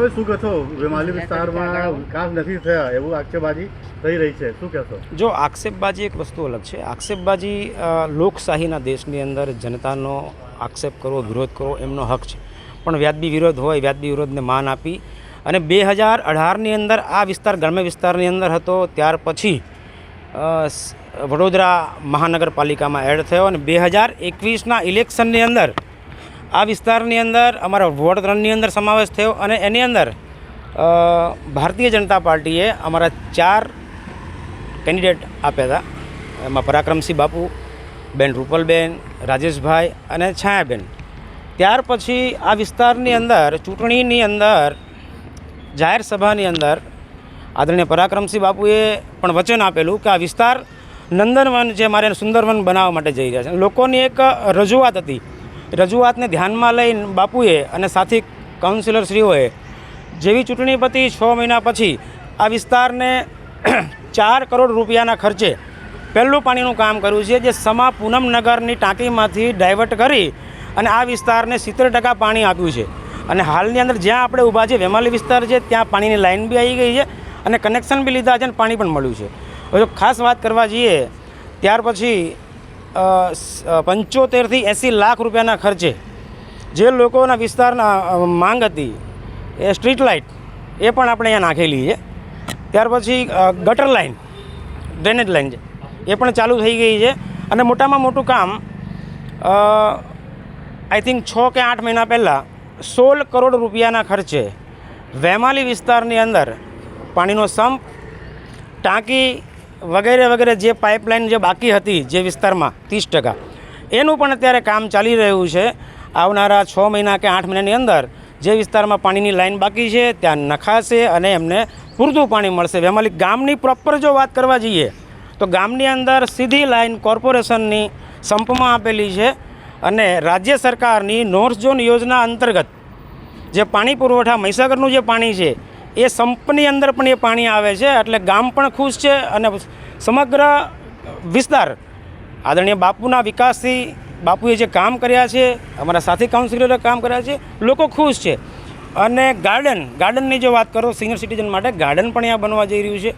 મુનાભાઈ શું કહેશો? વેમાલી વિસ્તારમાં વિકાસ નથી થયા એવું આક્ષેપબાજી થઈ રહી છે. શું કહેશો? જો આક્ષેપબાજી એક વસ્તુ અલગ છે. આક્ષેપબાજી લોકશાહીના દેશની અંદર જનતાનો આક્ષેપ કરવો વિરોધ કરવો એમનો હક છે. પણ વ્યાજબી વિરોધ હોય વ્યાજબી વિરોધને માન આપી અને બે હજાર અઢારની અંદર આ વિસ્તાર ગ્રામ્ય વિસ્તારની અંદર હતો ત્યાર પછી વડોદરા મહાનગરપાલિકામાં એડ થયો અને બે હજાર એકવીસના ઇલેક્શનની અંદર આ વિસ્તારની અંદર, અમારા વોર્ડ ત્રણની અંદર સમાવેશ થયો અને એની અંદર ભારતીય જનતા પાર્ટીએ અમારા ચાર કેન્ડિડેટ આપ્યા હતા. એમાં પરાક્રમસિંહ બાપુ, બેન રૂપલબેન, રાજેશભાઈ અને છાયાબેન. ત્યાર પછી આ વિસ્તારની અંદર, ચૂંટણીની અંદર, જાહેર સભાની અંદર આદરણીય પરાક્રમસિંહ બાપુએ પણ વચન આપેલું કે આ વિસ્તાર નંદનવન જે મારે સુંદરવન બનાવવા માટે જઈ રહ્યા છે. લોકોની એક રજૂઆત હતી રજૂઆતને ધ્યાનમાં લઈને બાપુએ અને સાથી કાઉન્સિલરશ્રીઓએ જેવી ચૂંટણી પતી છ મહિના પછી આ વિસ્તારને ચાર કરોડ રૂપિયાના ખર્ચે પહેલું પાણીનું કામ કર્યું છે, જે સમા પૂનમનગરની ટાંકીમાંથી ડાયવર્ટ કરી અને આ વિસ્તારને સિત્તેર ટકા પાણી આપ્યું છે. અને હાલની અંદર જ્યાં આપણે ઊભા છે વેમાલી વિસ્તાર છે, ત્યાં પાણીની લાઇન બી આવી ગઈ છે અને કનેક્શન બી લીધા છે અને પાણી પણ મળ્યું છે. હવે ખાસ વાત કરવા જઈએ, ત્યાર પછી પંચોતેરથી એંસી લાખ રૂપિયાના ખર્ચે જે લોકોના વિસ્તારના માંગ હતી, એ સ્ટ્રીટ લાઇટ, એ પણ આપણે અહીંયા નાખેલી છે. ત્યાર પછી ગટર લાઇન, ડ્રેનેજ લાઇન છે એ પણ ચાલુ થઈ ગઈ છે. અને મોટામાં મોટું કામ આઈ થિંક છ કે આઠ મહિના પહેલાં સોળ કરોડ રૂપિયાના ખર્ચે વેમાલી વિસ્તારની અંદર પાણીનો સંપ, ટાંકી વગેરે વગેરે જે પાઇપલાઇન જે બાકી હતી જે વિસ્તારમાં ત્રીસ ટકા, એનું પણ અત્યારે કામ ચાલી રહ્યું છે. આવનારા છ મહિના કે આઠ મહિનાની અંદર જે વિસ્તારમાં પાણીની લાઇન બાકી છે, ત્યાં નખાશે અને એમને પૂરતું પાણી મળશે. વેમાલી ગામની પ્રોપર જો વાત કરવા જઈએ, તો ગામની અંદર સીધી લાઇન કોર્પોરેશનની સંપમાં આપેલી છે અને રાજ્ય સરકારની નોર્થ ઝોન યોજના અંતર્ગત જે પાણી પુરવઠા મહીસાગરનું જે પાણી છે એ સંપની અંદર પણ એ પાણી આવે છે, એટલે ગામ પણ ખુશ છે અને સમગ્ર વિસ્તાર આદરણીય બાપુના વિકાસથી બાપુએ જે કામ કર્યા છે, અમારા સાથી કાઉન્સિલરે કામ કર્યા છે, લોકો ખુશ છે. અને ગાર્ડન ગાર્ડનની જો વાત કરો સિનિયર સિટીઝન માટે ગાર્ડન પણ અહીંયા બનવા જઈ રહ્યું છે.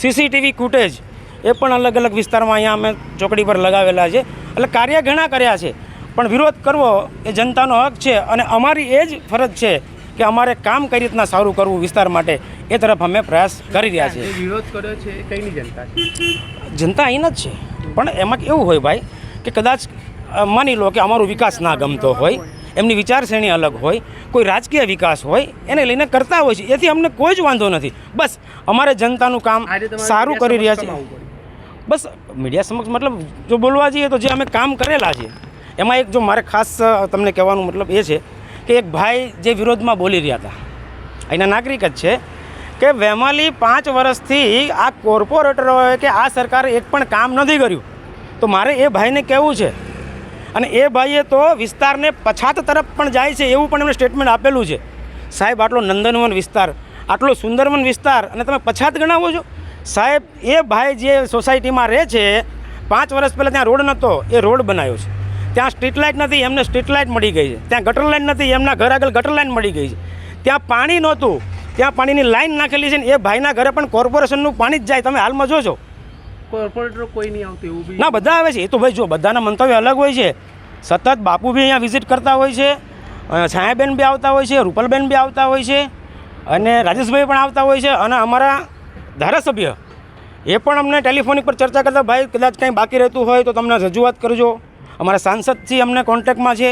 સીસીટીવી ફૂટેજ એ પણ અલગ અલગ વિસ્તારમાં અહીંયા અમે ચોકડી પર લગાવેલા છે. એટલે કાર્ય ઘણા કર્યા છે. પણ વિરોધ કરવો એ જનતાનો હક છે અને અમારી એ જ ફરજ છે કે અમારે કામ કઈ રીતના સારું કરવું વિસ્તાર માટે એ તરફ અમે પ્રયાસ કરી રહ્યા છીએ. વિરોધ કર્યો છે કઈની જનતા જનતા અહીં જ છે. પણ એમાં એવું હોય ભાઈ કે કદાચ માની લો કે અમારો વિકાસ ના ગમતો હોય એમની વિચારશ્રેણી અલગ હોય કોઈ રાજકીય વિકાસ હોય એને લઈને કરતા હોય છે એથી અમને કોઈ જ વાંધો નથી. બસ અમારે જનતાનું કામ સારું કરી રહ્યા છે બસ મીડિયા સમક્ષ મતલબ જો બોલવા જઈએ તો જે અમે કામ કરેલા છે એમાં એક જો મારે ખાસ તમને કહેવાનું મતલબ એ છે કે એક ભાઈ જે વિરોધમાં બોલી રહ્યા હતા. અહીંના નાગરિક જ છે કે વેમાલી પાંચ વર્ષથી આ કોર્પોરેટરોએ કે આ સરકારે એક પણ કામ નથી કર્યું. તો મારે એ ભાઈને કહેવું છે. અને એ ભાઈએ તો વિસ્તારને પછાત તરફ પણ જાય છે એવું પણ એમણે સ્ટેટમેન્ટ આપેલું છે. સાહેબ, આટલો નંદનવન વિસ્તાર, આટલો સુંદરવન વિસ્તાર અને તમે પછાત ગણાવો છો? સાહેબ, એ ભાઈ જે સોસાયટીમાં રહે છે, પાંચ વર્ષ પહેલાં ત્યાં રોડ નહોતો એ રોડ બનાવ્યો છે. ત્યાં સ્ટ્રીટ લાઇટ નથી એમને સ્ટ્રીટ લાઇટ મળી ગઈ છે. ત્યાં ગટર લાઇન નથી એમના ઘર આગળ ગટર લાઇન મળી ગઈ છે. ત્યાં પાણી નહોતું. ત્યાં પાણીની લાઇન નાખેલી છે ને એ ભાઈના ઘરે પણ કોર્પોરેશનનું પાણી જ જાય. તમે હાલમાં જોજો. કોર્પોરેટર કોઈ નહીં આવતું એવું ના બધા આવે છે. એ તો ભાઈ જો બધાના મંતવ્ય અલગ હોય છે. સતત બાપુ બી અહીંયા વિઝિટ કરતા હોય છે. છાયાબેન બી આવતા હોય છે રૂપલબેન બી આવતા હોય છે. અને રાજેશભાઈ પણ આવતા હોય છે. અને અમારા ધારાસભ્ય એ પણ અમને ટેલિફોનિક પર ચર્ચા કરતા ભાઈ કદાચ કંઈ બાકી રહેતું હોય તો તમને રજૂઆત કરજો. અમારા સાંસદથી અમને કોન્ટેક્ટમાં છે.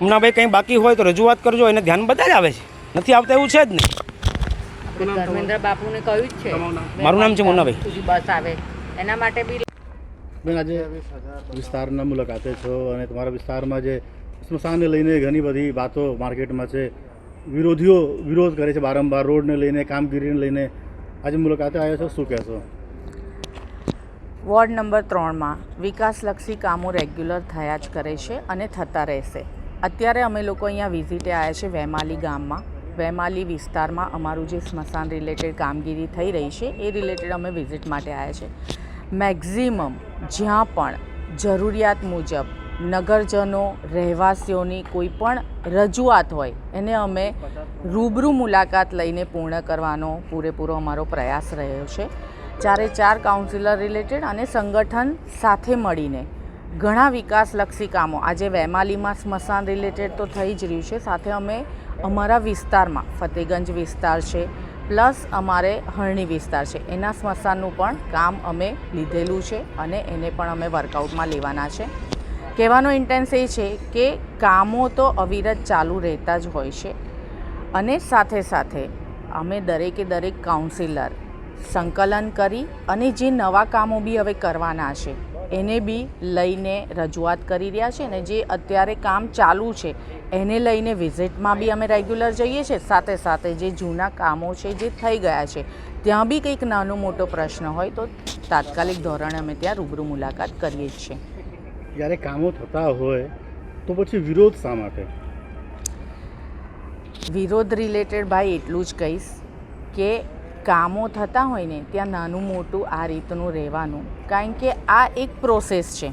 હમણાં ભાઈ કંઈ બાકી હોય તો રજૂઆત કરજો એને ધ્યાન બધા જ આવે છે. નથી આવતા એવું છે જ નહીં? ધર્મેન્દ્ર બાપુને કહ્યું જ છે. મારું નામ છે મુન્નાભાઈ. સુધી બસ આવે. એના માટે બી બેન આજે વિસ્તારના મુલાકાતે છો અને તમારા વિસ્તારમાં જે સ્મશાનને લઈને ઘણી બધી વાતો માર્કેટમાં છે. વિરોધીઓ વિરોધ કરે છે વારંવાર રોડને લઈને કામગીરીને લઈને. આજે મુલાકાતે આવ્યા છો શું કહેશો? વોર્ડ નંબર ત્રણમાં વિકાસલક્ષી કામો રેગ્યુલર થયા જ કરે છે અને થતા રહેશે. અત્યારે અમે લોકો અહીંયા વિઝિટે આવ્યા છે વેમાલી ગામમાં. વેમાલી વિસ્તારમાં અમારું જે સ્મશાન રિલેટેડ કામગીરી થઈ રહી છે, એ રિલેટેડ અમે વિઝિટ માટે આવ્યા છે. મેક્ઝિમમ જ્યાં પણ જરૂરિયાત મુજબ નગરજનો, રહેવાસીઓની કોઈ પણ રજૂઆત હોય, એને અમે રૂબરૂ મુલાકાત લઈને પૂર્ણ કરવાનો પૂરેપૂરો અમારો પ્રયાસ રહ્યો છે. ચારે ચાર કાઉન્સિલર રિલેટેડ અને સંગઠન સાથે મળીને. ઘણા વિકાસલક્ષી કામો. આજે વેમાલીમાં સ્મશાન રિલેટેડ તો થઈ જ રહ્યું છે. સાથે અમે અમારા વિસ્તારમાં, ફતેગંજ વિસ્તાર છે, પ્લસ અમારે હરણી વિસ્તાર છે. એના સ્મશાનનું પણ કામ અમે લીધેલું છે અને એને પણ અમે વર્કઆઉટમાં લેવાના છે. કહેવાનો ઇન્ટેન્સ એ છે કે કામો તો અવિરત ચાલુ રહેતા જ હોય છે. અને સાથે સાથે અમે દરેકે દરેક કાઉન્સિલર સંકલન કરી અને જે નવા કામો બી હવે કરવાના છે એને બી લઈને રજૂઆત કરી રહ્યા છે અને જે અત્યારે કામ ચાલુ છે એને લઈને વિઝિટમાં બી અમે રેગ્યુલર જઈએ છીએ. સાથે સાથે જે જૂના કામો છે જે થઈ ગયા છે ત્યાં બી કંઈક નાનો મોટો પ્રશ્ન હોય તો તાત્કાલિક ધોરણે અમે ત્યાં રૂબરૂ મુલાકાત કરીએ જ છીએ. જ્યારે કામો થતા હોય તો પછી વિરોધ શા માટે? વિરોધ રિલેટેડ ભાઈ એટલું જ કહીશ કે કામો થતા હોય ને ત્યાં નાનું મોટું આ રીતનું રહેવાનું. કારણ કે આ એક પ્રોસેસ છે.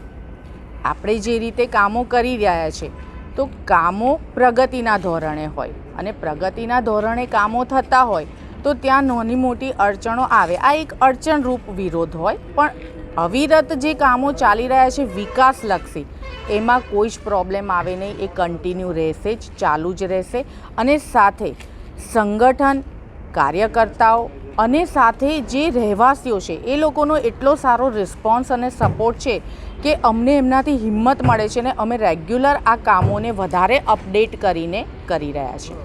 આપણે જે રીતે કામો કરી રહ્યા છે, તો કામો પ્રગતિના ધોરણે હોય અને પ્રગતિના ધોરણે કામો થતા હોય, તો ત્યાં નાની મોટી અડચણો આવે. આ એક અડચણરૂપ વિરોધ હોય, પણ અવિરત જે કામો ચાલી રહ્યા છે વિકાસલક્ષી, એમાં કોઈ જ પ્રોબ્લેમ આવે નહીં, એ કન્ટિન્યુ રહેશે જ, ચાલુ જ રહેશે અને સાથે સંગઠન કાર્યકર્તાઓ અને સાથે જે રહેવાસીઓ છે એ લોકોનો એટલો સારો રિસ્પોન્સ અને સપોર્ટ છે કે અમને એમનાથી હિંમત મળે છે ને અમે રેગ્યુલર આ કામોને વધારે અપડેટ કરીને કરી રહ્યા છીએ.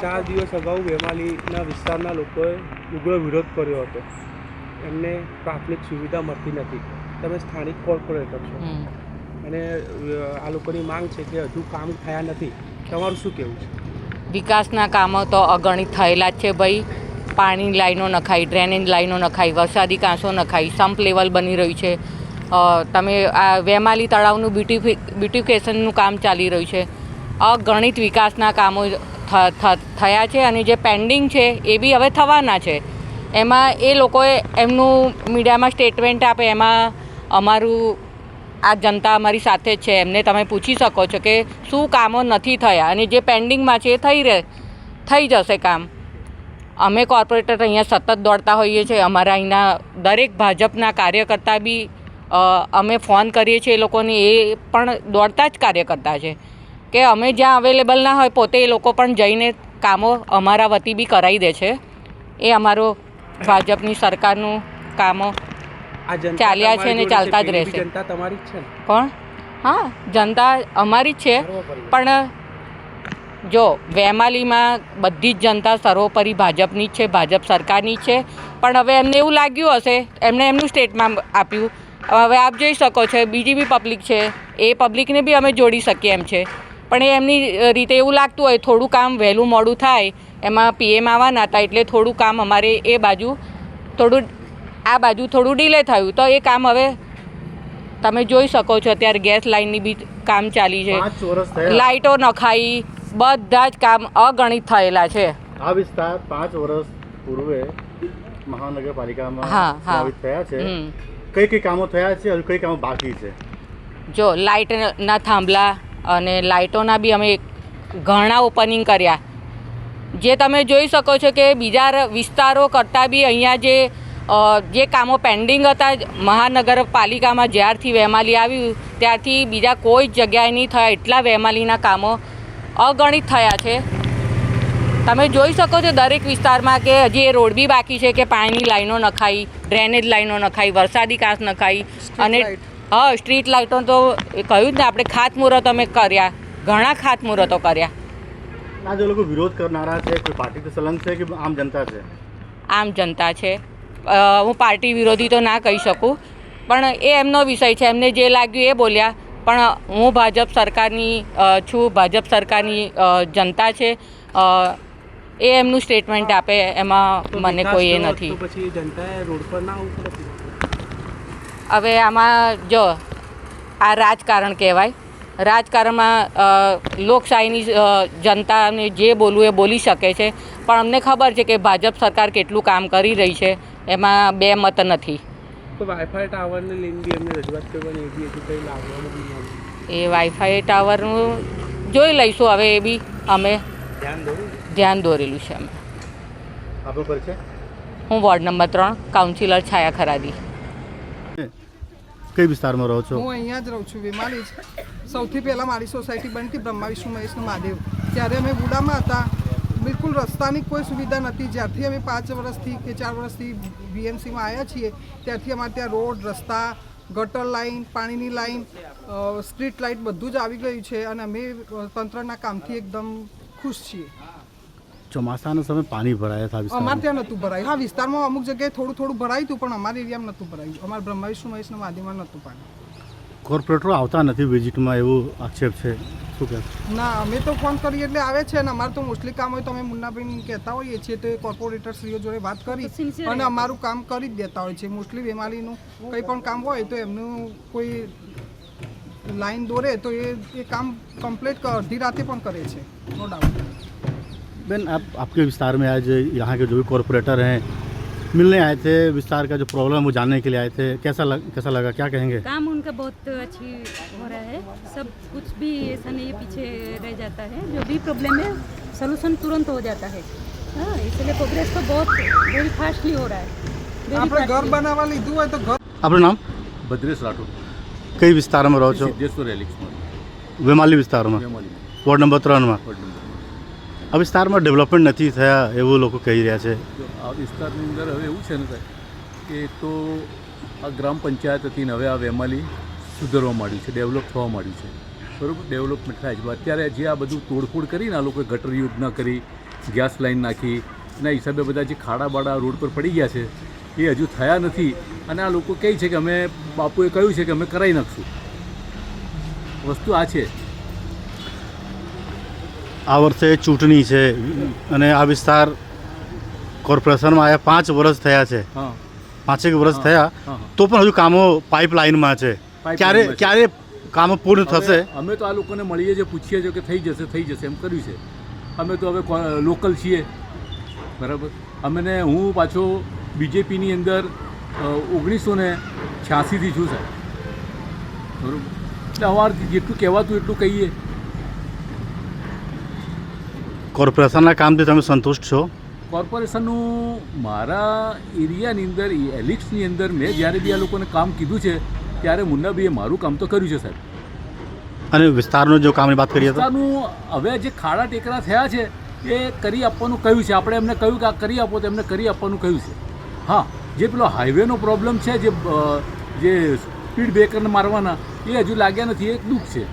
ચાર દિવસ અગાઉ વેમાલીના વિસ્તારના લોકોએ ઉગ્ર વિરોધ કર્યો હતો. એમને પ્રાથમિક સુવિધા મળતી નથી. તમે સ્થાનિક કોર્પોરેટર છો. અને આ લોકોની માંગ છે કે હજુ કામ થયા નથી. તમારું શું કહેવું છે? વિકાસના કામો તો અગણિત થયેલા જ છે ભાઈ. પાણીની લાઈનો નખાઈ, ડ્રેનેજ લાઈનો નખાઈ, વરસાદી કાંસો નખાઈ, સંપ લેવલ બની રહ્યું છે. તમે આ વેમાલી તળાવનું બ્યુટિફિ, બ્યુટિફિકેશનનું કામ ચાલી રહ્યું છે. અગણિત વિકાસના કામો થયા છે અને જે પેન્ડિંગ છે એ બી હવે થવાના છે. એમાં એ લોકોએ એમનું મીડિયામાં સ્ટેટમેન્ટ આપે, એમાં અમારું આ જનતા અમારી સાથે છે. એમને તમે પૂછી શકો છો કે શું કામો નથી થયા અને જે પેન્ડિંગમાં છે એ થઈ રહે, થઈ જશે કામ. અમે કોર્પોરેટર અહીંયા સતત દોડતા હોઈએ છીએ. અમારા અહીંના દરેક ભાજપના કાર્યકર્તા બી અમે ફોન કરીએ છીએ એ લોકોને. એ પણ દોડતા જ કાર્યકર્તા છે કે અમે જ્યાં અવેલેબલ ના હોય પોતે એ લોકો પણ જઈને કામો અમારા વતી બી કરાવી દે છે. એ અમારો ભાજપની સરકારનું કામો ચાલ્યા છે ને ચાલતા જ રહેશે. જનતા તમારી જ છે કોણ હા જનતા અમારી જ છે. પણ જો વેમાલીમાં બધી જ જનતા સર્વોપરી ભાજપની જ છે ભાજપ સરકારની જ છે. પણ હવે એમને એવું લાગ્યું હશે એમણે એમનું સ્ટેટમાં આપ્યું. હવે આપ જોઈ શકો છો બીજી બી પબ્લિક છે. એ પબ્લિકને બી અમે જોડી શકીએ એમ છે. પણ એ એમની રીતે એવું લાગતું હોય થોડું કામ વહેલું મોડું થાય એમાં પીએમ આવવાના હતા એટલે થોડું કામ અમારે એ બાજુ થોડું આ બાજુ થોડું ડીલે થયું. તો એ કામ હવે તમે જોઈ શકો છો અત્યારે ગેસ લાઇનની બી કામ ચાલી છે. લાઇટો નખાઈ બધા જ કામ અગણિત થયેલા છે. આ વિસ્તાર પાંચ વર્ષ પૂર્વે મહાનગરપાલિકામાં હા. થયા છે. કઈ કઈ કામો થયા છે હજુ કઈ કામો બાકી છે? જો લાઇટના થાંભલા અને લાઇટોના બી અમે ઘણા ઓપનિંગ કર્યા. જે તમે જોઈ શકો છો કે બીજા વિસ્તારો કરતાં બી અહીંયા જે જે કામો પેન્ડિંગ હતા મહાનગરપાલિકામાં જ્યારથી વેમાલી આવ્યું ત્યારથી બીજા કોઈ જ જગ્યાએ નહીં થયા એટલા વેમાલીના કામો અગણિત થયા છે. તમે જોઈ શકો છો દરેક વિસ્તારમાં કે હજી એ રોડ બી બાકી છે કે પાણીની લાઈનો નખાઈ ડ્રેનેજ લાઈનો નખાઈ વરસાદી કાંસ નખાઈ અને હા સ્ટ્રીટ લાઇટો તો કહ્યું જ ને આપણે ખાતમુહૂર્ત અમે કર્યા ઘણા ખાતમુહૂર્તો કર્યા. આ જે લોકો વિરોધ કરનારા છે કોઈ પાર્ટી સંલગ્ન છે કે આમ જનતા છે? આમ જનતા છે. હું પાર્ટી વિરોધી તો ના કહી શકું. પણ એ એમનો વિષય છે. એમને જે લાગ્યું એ બોલ્યા. પણ હું ભાજપ સરકારની છું. ભાજપ સરકારની જનતા છે. એ એમનું સ્ટેટમેન્ટ આપે. એમાં મને કોઈ એ નથી. પછી જનતાએ રોડ પર ના હવે આમાં જો આ રાજકારણ કહેવાય. રાજકારણમાં લોકશાહીની જનતાને જે બોલવું એ બોલી શકે છે. પણ અમને ખબર છે કે ભાજપ સરકાર કેટલું કામ કરી રહી છે એમાં બે મત નથી. વાઈફાઈ ટાવરને લઈને બી રજૂઆત કરવાની એ કંઈ વાઈફાઈ ટાવરનું જોઈ લઈશું હવે એ બી અમે ધ્યાન દોરેલું છે અમે. પરિચય? હું વોર્ડ નંબર ત્રણ કાઉન્સિલર છાયા ખરાદી કઈ વિસ્તારમાં રહો છો? હું અહીંયા જ રહું છું વિમાલી જ. સૌથી પહેલાં મારી સોસાયટી બનતી બ્રહ્મા, વિષ્ણુ, મહેશ મહાદેવ. ત્યારે અમે બુડામાં હતા, બિલકુલ રસ્તાની કોઈ સુવિધા નથી જ્યારથી અમે પાંચ વર્ષથી કે ચાર વર્ષથી બીએમસીમાં આવ્યા છીએ, ત્યારથી અમારે ત્યાં રોડ, રસ્તા, ગટર લાઈન, પાણીની લાઈન સ્ટ્રીટ લાઇટ બધું જ આવી ગયું છે અને અમે તંત્રના કામથી એકદમ ખુશ છીએ. ચોમાસાના સમયે પાણી ભરાયા હતા અમારે ત્યાં નહોતું ભરાયું. હા વિસ્તારમાં અમુક જગ્યાએ થોડું થોડું ભરાયું હતું પણ અમારા એરિયામાં નહોતું ભરાયું. અમારા બ્રહ્મા વિષ્ણુ મહેશના માધ્યમમાં નહોતું પાણી. કોર્પોરેટરો આવતા નથી વિઝિટમાં એવું આક્ષેપ છે? શું કહે ના અમે તો ફોન કરીએ એટલે આવે છે અને અમારે તો મોસ્ટલી કામ હોય તો અમે મુન્નાભાઈ કહેતા હોઈએ છીએ તો એ કોર્પોરેટર શ્રીઓ જોડે વાત કરી અને અમારું કામ કરી જ દેતા હોય છે. મોસ્ટલી બીમારીનું કંઈ પણ કામ હોય તો એમનું કોઈ લાઈન દોરે તો એ એ કામ કમ્પ્લીટ અડધી રાતે પણ કરે છે. No doubt. बेन आप आपके विस्तार में आज यहाँ के जो भी कॉरपोरेटर हैं मिलने आए थे विस्तार का जो प्रॉब्लम है वो जानने के लिए आए थे कैसा लग, कैसा लगा क्या कहेंगे काम उनका बहुत अच्छी हो रहा है सब कुछ भी ऐसा नहीं है पीछे रह जाता है जो भी प्रॉब्लम है सोल्यूशन तुरंत हो जाता है हाँ इसलिए प्रोग्रेस तो बहुत वेरी फास्टली हो रहा है Very આપણે ઘર fastly. બનાવવા લીધું હોય તો ઘર આપણું નામ ભદ્રેશ રાઠોડ કઈ વિસ્તારમાં રહો છો સિદ્ધેશ્વર એલિક્સમાં વેમાલી વિસ્તારમાં વેમાલીમાં વોર્ડ નંબર ત્રણમાં વોર્ડ નંબર. આ વિસ્તારમાં ડેવલપમેન્ટ નથી થયા એવું લોકો કહી રહ્યા છે. આ વિસ્તારની અંદર હવે એવું છે ને સાહેબ, કે તો આ ગ્રામ પંચાયત હતી હવે આ વેમાલી સુધરવા માંડ્યું છે ડેવલપ થવા માંડ્યું છે. બરાબર? ડેવલપમેન્ટ થાય છે. અત્યારે જે આ બધું તોડફોડ કરીને આ લોકોએ ગટર યોજના કરી ગેસ લાઈન નાખી, એના હિસાબે બધા જે ખાડા બાડા રોડ પર પડી ગયા છે, એ હજુ થયા નથી. અને આ લોકો કહે છે કે અમે બાપુએ કહ્યું છે કે અમે કરાવી નાખશું. વસ્તુ આ છે. આ વર્ષે ચૂંટણી છે અને આ વિસ્તાર કોર્પોરેશનમાં આવ્યા પાંચ વર્ષ થયા છે. પાંચેક વર્ષ થયા. તો પણ હજુ કામો પાઇપલાઇનમાં છે. ક્યારે ક્યારે કામો પૂર્ણ થશે? અમે તો આ લોકોને મળીએ છીએ પૂછીએ છીએ કે થઈ જશે થઈ જશે એમ કર્યું છે. અમે તો હવે લોકલ છીએ. બરાબર? અમને હું પાછો બીજેપીની અંદર ઓગણીસો ને છ્યાસીથી છું સાહેબ. બરાબર? એટલે અમારે જેટલું કહેવાતું એટલું કહીએ. કોર્પોરેશનના કામથી તમે સંતુષ્ટ છો? કોર્પોરેશનનું મારા એરિયાની અંદર એલિક્સની અંદર મેં જ્યારે બી આ લોકોને કામ કીધું છે ત્યારે મુન્નાભાઈએ મારું કામ તો કર્યું છે સાહેબ. અને વિસ્તારનો જો કામની વાત કરીએ વિસ્તારનું હવે જે ખાડા ટેકરા થયા છે એ કરી આપવાનું કહ્યું છે. આપણે એમને કહ્યું કે આ કરી આપો તો એમને કરી આપવાનું કહ્યું છે. હા જે પેલો હાઈવેનો પ્રોબ્લેમ છે જે જે સ્પીડ બ્રેકરને મારવાના એ હજુ લાગ્યા નથી. એ એક દુઃખ છે.